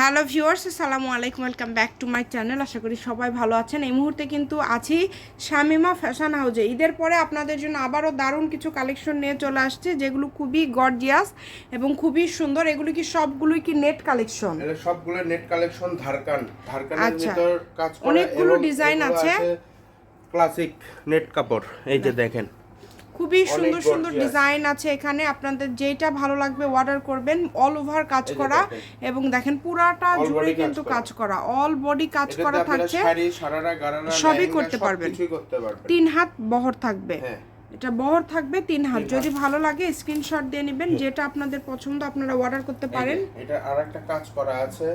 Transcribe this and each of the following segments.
Hello viewers আসসালামু আলাইকুম welcome back to my channel. আশা করি সবাই ভালো আছেন। এই মুহূর্তে কিন্তু আছি শামিমা ফ্যাশন হাউজে। ঈদের পরে আপনাদের জন্য আবারও দারুণ কিছু কালেকশন নিয়ে চলে আসছে যেগুলো খুবই গর্জিয়াস এবং খুবই সুন্দর। এগুলো কি সবগুলোই কি নেট কালেকশন সবগুলো নেট কালেকশন ধারকান। ধারকানের আচ্ছা। ভিতর কাজ অনেকগুলো ডিজাইন আছে। ক্লাসিক নেট কাপড়। এই যে দেখেন খুবই সুন্দর সুন্দর ডিজাইন আছে এখানে। আপনাদের যেটা ভালো লাগবে অর্ডার করবেন অল ওভার কাজ করা এবং দেখেন পুরাটা জুড়ে কিন্তু কাজ করা অল বডি কাজ করা থাকছে। সবই করতে পারবেন। তিন হাত বহর থাকবে। হ্যাঁ। এটা বহর থাকবে তিন হাত। যদি ভালো লাগে স্ক্রিনশট দিয়ে নেবেন যেটা আপনাদের পছন্দ আপনারা অর্ডার করতে পারেন। এটা আরেকটা কাজ করা আছে।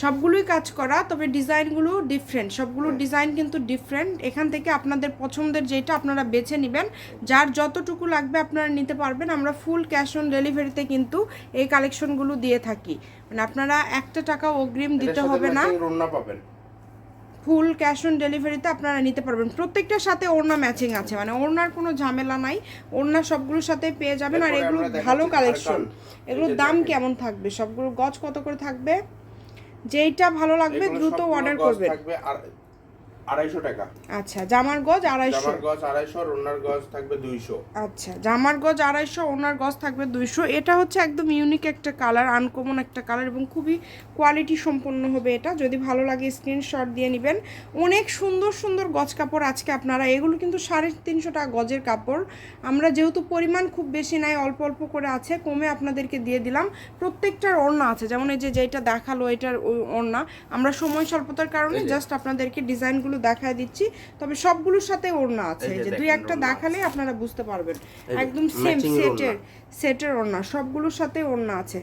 সবগুলোই কাজ করা তবে ডিজাইনগুলো ডিফারেন্ট সবগুলো। ডিজাইন কিন্তু ডিফারেন্ট এখান থেকে আপনাদের পছন্দের যেটা আপনারা বেছে নেবেন যার যতটুকু লাগবে আপনারা নিতে পারবেন। আমরা ফুল ক্যাশ অন ডেলিভারিতে কিন্তু এই কালেকশনগুলো দিয়ে থাকি। মানে আপনারা একটা টাকা অগ্রিম দিতে হবে না। পাবেন। ফুল ক্যাশ অন ডেলিভারিতে আপনারা নিতে পারবেন। প্রত্যেকটার সাথে ওড়না ম্যাচিং আছে। মানে ওড়নার কোনো ঝামেলা নাই। ওড়না সবগুলোর সাথে পেয়ে যাবেন। আর এগুলো ভালো কালেকশন এগুলোর দাম কেমন থাকবে? সবগুলো গজ কত করে থাকবে? যেইটা ভালো লাগবে দ্রুত অর্ডার করবে করবেন। থাকবে আর- আড়াইশো টাকা। আচ্ছা জামার গজ আড়াইশো। জামার গজ আড়াইশো আর ওড়নার গজ থাকবে দুইশো। আচ্ছা জামার গজ আড়াইশো ওনার গজ থাকবে দুইশো। এটা হচ্ছে একদম ইউনিক একটা কালার আনকমন একটা কালার এবং খুবই কোয়ালিটি সম্পন্ন হবে এটা। যদি ভালো লাগে স্ক্রিনশট দিয়ে নেবেন। অনেক সুন্দর সুন্দর গজ কাপড় আজকে আপনারা। এগুলো কিন্তু সাড়ে তিনশো টাকা গজের কাপড়। আমরা যেহেতু পরিমাণ খুব বেশি নাই অল্প অল্প করে আছে কমে আপনাদেরকে দিয়ে দিলাম। প্রত্যেকটার ওড়না আছে। যেমন এই যে যেটা দেখাল এটার ওড়না। আমরা সময় স্বল্পতার কারণে জাস্ট আপনাদেরকে ডিজাইনগুলো দেখায় দিচ্ছি। তবে সবগুলোর সাথে ওড়না আছে যে দুই একটা দেখালে আপনারা বুঝতে পারবেন। একদম সেম সেটের সেটের ওড়না। সবগুলোর সাথে ওড়না আছে।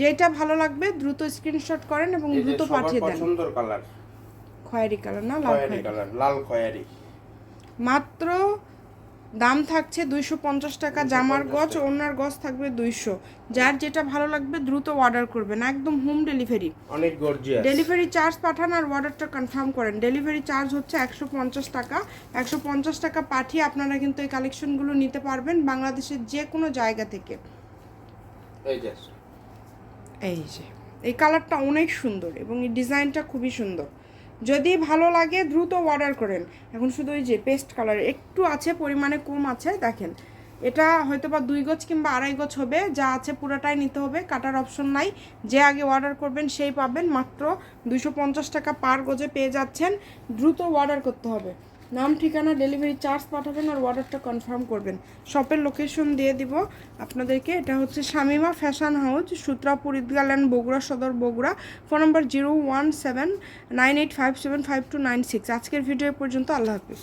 যেটা ভালো লাগবে দ্রুত স্ক্রিনশট করেন এবং দ্রুত পাঠিয়ে দেন। সুন্দর কালার খয়েরি কালার না লাল খয়েরি কালার লাল খয়েরি। মাত্র দাম থাকছে দুইশো পঞ্চাশ টাকা জামার গজ ওনার গজ থাকবে দুইশো। যার যেটা ভালো লাগবে দ্রুত অর্ডার করবেন একদম হোম ডেলিভারি অনেক গর্জিয়াস ডেলিভারি চার্জ পাঠান আর অর্ডারটা কনফার্ম করেন। ডেলিভারি চার্জ হচ্ছে একশো পঞ্চাশ টাকা। একশো পঞ্চাশ টাকা পাঠিয়ে আপনারা কিন্তু এই কালেকশনগুলো নিতে পারবেন বাংলাদেশের যে কোনো জায়গা থেকে। এই যে। এই যে। এই কালারটা অনেক সুন্দর এবং এই ডিজাইনটা খুবই সুন্দর। যদি ভালো লাগে, দ্রুত অর্ডার করেন। এখন শুধু ওই যে পেস্ট কালার একটু আছে, পরিমাণে কম আছে, দেখেন। এটা হয়তো বা দুই গজ কিংবা আড়াই গোছ হবে, যা আছে পুরোটাই নিতে হবে, কাটার অপশন নাই। যে আগে অর্ডার করবেন, সেই পাবেন। মাত্র দুশো টাকা পার গোজে পেয়ে যাচ্ছেন। দ্রুত অর্ডার করতে হবে। নাম, ঠিকানা ডেলিভারি চার্জ পাঠাবেন আর অর্ডারটা কনফার্ম করবেন। শপের লোকেশন দিয়ে দিব আপনাদেরকে। এটা হচ্ছে Shamima fashion house Sutrapur Eidgah land Bogura সদর, Bogura. Phone number zero one seven nine eight five seven five two nine six আজকের ভিডিও পর্যন্ত আল্লাহ হাফিজ।